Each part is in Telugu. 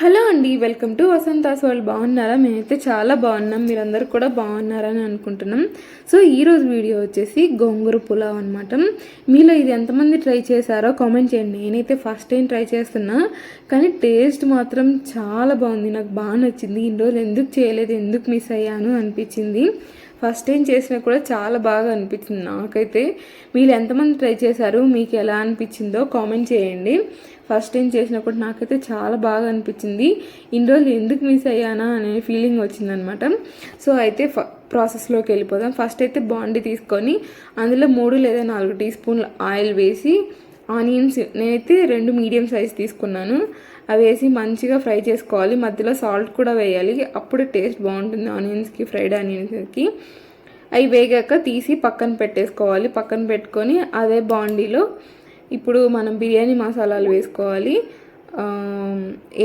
హలో అండి వెల్కమ్ టు వసంతాస్ వాళ్ళు బాగున్నారా? మేమైతే చాలా బాగున్నాం. మీరందరూ కూడా బాగున్నారని అనుకుంటున్నాం. సో ఈరోజు వీడియో వచ్చేసి గోంగూర పులావ్ అనమాట మీలో ఇది ఎంతమంది ట్రై చేశారో కామెంట్ చేయండి. నేనైతే ఫస్ట్ టైం ట్రై చేస్తున్నా కానీ టేస్ట్ మాత్రం చాలా బాగుంది. నాకు బాగా నచ్చింది. ఇన్ని రోజులు ఎందుకు చేయలేదు ఎందుకు మిస్ అయ్యాను అనిపించింది. ఫస్ట్ టైం చేసినా కూడా చాలా బాగా అనిపించింది నాకైతే. మీరు ఎంతమంది ట్రై చేశారు మీకు ఎలా అనిపించిందో కామెంట్ చేయండి. ఫస్ట్ టైం చేసినప్పుడు నాకైతే చాలా బాగా అనిపించింది. ఇన్ని రోజులు ఎందుకు మిస్ అయ్యానా అనే ఫీలింగ్ వచ్చిందనమాట. సో అయితే ఫ ప్రాసెస్లోకి వెళ్ళిపోదాం. ఫస్ట్ అయితే బాండి తీసుకొని అందులో మూడు లేదా నాలుగు టీ స్పూన్ల ఆయిల్ వేసి ఆనియన్స్ నేనైతే రెండు మీడియం సైజ్ తీసుకున్నాను. అవి వేసి మంచిగా ఫ్రై చేసుకోవాలి. మధ్యలో సాల్ట్ కూడా వేయాలి. అప్పుడు టేస్ట్ బాగుంటుంది. ఆనియన్స్కి ఫ్రైడ్ ఆనియన్స్కి. అవి వేగాక తీసి పక్కన పెట్టేసుకోవాలి. పక్కన పెట్టుకొని అదే బాండీలో ఇప్పుడు మనం బిర్యానీ మసాలాలు వేసుకోవాలి.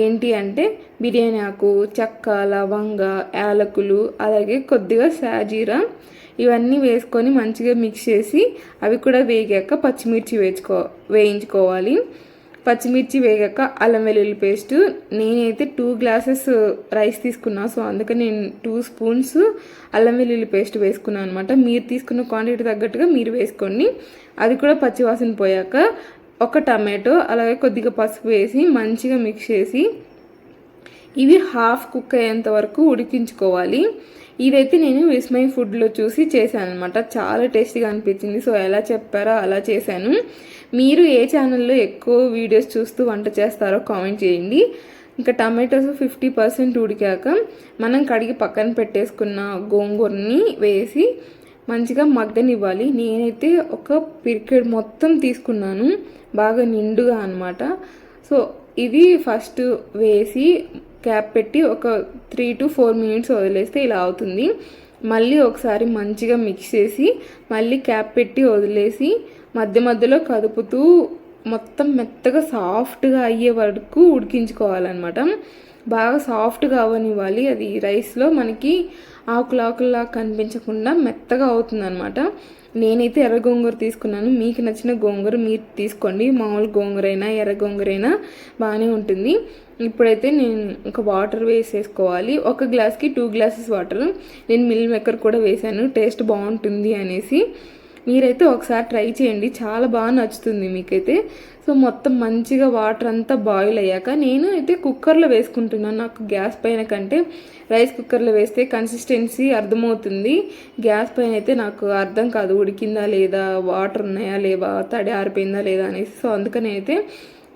ఏంటి అంటే బిర్యానీ ఆకు చెక్క లవంగ యాలకులు అలాగే కొద్దిగా సాజీరా ఇవన్నీ వేసుకొని మంచిగా మిక్స్ చేసి అవి కూడా వేగాక పచ్చిమిర్చి వేసుకో వేయించుకోవాలి. పచ్చిమిర్చి వేగాక అల్లం వెల్లుల్లి పేస్ట్. నేనైతే టూ గ్లాసెస్ రైస్ తీసుకున్నా సో అందుకని నేను టూ స్పూన్స్ అల్లం వెల్లుల్లి పేస్ట్ వేసుకున్నాను అనమాట. మీరు తీసుకున్న క్వాంటిటీ తగ్గట్టుగా మీరు వేసుకోండి. అది కూడా పచ్చివాసన పోయాక ఒక టమాటో అలాగే కొద్దిగా పసుపు వేసి మంచిగా మిక్స్ చేసి ఇవి హాఫ్ కుక్ అయ్యేంత వరకు ఉడికించుకోవాలి. ఇదైతే నేను విస్మయ్ ఫుడ్లో చూసి చేశాను అనమాట చాలా టేస్టీగా అనిపించింది. సో ఎలా చెప్పారో అలా చేశాను. మీరు ఏ ఛానల్లో ఎక్కువ వీడియోస్ చూస్తూ వంట చేస్తారో కామెంట్ చేయండి. ఇంకా టమాటోస్ ఫిఫ్టీ పర్సెంట్ ఉడికాక మనం కడిగి పక్కన పెట్టేసుకున్న గోంగూరని వేసి మంచిగా మగ్గనివ్వాలి. నేనైతే ఒక పిరికెడ్ మొత్తం తీసుకున్నాను. బాగా నిండుగా అనమాట సో ఇది ఫస్ట్ వేసి క్యాప్ పెట్టి ఒక త్రీ టు ఫోర్ మినిట్స్ వదిలేస్తే ఇలా అవుతుంది. మళ్ళీ ఒకసారి మంచిగా మిక్స్ చేసి మళ్ళీ క్యాప్ పెట్టి వదిలేసి మధ్య మధ్యలో కదుపుతూ మొత్తం మెత్తగా సాఫ్ట్గా అయ్యే వరకు ఉడికించుకోవాలన్నమాట. బాగా సాఫ్ట్గా అవ్వనివ్వాలి. అది రైస్లో మనకి ఆకులు ఆకులా కనిపించకుండా మెత్తగా అవుతుంది అనమాట నేనైతే ఎర్ర గోంగూర తీసుకున్నాను. మీకు నచ్చిన గోంగూర మీరు తీసుకోండి. మామూలు గోంగూరైనా ఎర్ర గోంగూరైనా బాగానే ఉంటుంది. ఇప్పుడైతే నేను ఒక వాటర్ వేసేసుకోవాలి. ఒక గ్లాస్కి టూ గ్లాసెస్ వాటర్ నేను మిల్ మేకర్ కూడా వేసాను టేస్ట్ బాగుంటుంది అనేసి. మీరైతే ఒకసారి ట్రై చేయండి. చాలా బాగా నచ్చుతుంది మీకైతే. సో మొత్తం మంచిగా వాటర్ అంతా బాయిల్ అయ్యాక నేను అయితే కుక్కర్లో వేసుకుంటున్నాను. నాకు గ్యాస్ పైన కంటే రైస్ కుక్కర్లో వేస్తే కన్సిస్టెన్సీ అర్థమవుతుంది. గ్యాస్ పైన అయితే నాకు అర్థం కాదు ఉడికిందా లేదా వాటర్ ఉన్నాయా లేవా తడి ఆరిపోయిందా లేదా అనేసి. సో అందుకని అయితే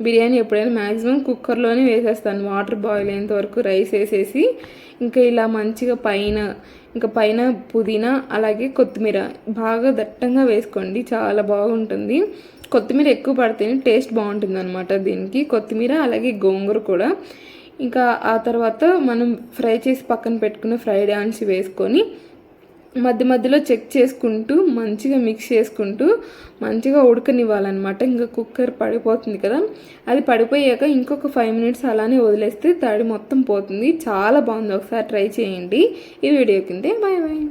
బిర్యానీ ఎప్పుడైనా మ్యాక్సిమం కుక్కర్లోనే వేసేస్తాను. వాటర్ బాయిల్ అయ్యేంత వరకు రైస్ వేసేసి ఇంకా ఇలా మంచిగా పైన ఇంకా పైన పుదీనా అలాగే కొత్తిమీర బాగా దట్టంగా వేసుకోండి. చాలా బాగుంటుంది. కొత్తిమీర ఎక్కువ పడితేనే టేస్ట్ బాగుంటుంది అనమాట దీనికి. కొత్తిమీర అలాగే గోంగూర కూడా. ఇంకా ఆ తర్వాత మనం ఫ్రై చేసి పక్కన పెట్టుకున్న ఫ్రైడ్ ఆన్స్ వేసుకొని మధ్య మధ్యలో చెక్ చేసుకుంటూ మంచిగా మిక్స్ చేసుకుంటూ మంచిగా ఉడకనివ్వాలన్నమాట. ఇంకా కుక్కర్ పడిపోతుంది కదా. అది పడిపోయాక ఇంకొక ఫైవ్ మినిట్స్ అలానే వదిలేస్తే తడి మొత్తం పోతుంది. చాలా బాగుంది. ఒకసారి ట్రై చేయండి. ఈ వీడియో కిందే. Bye bye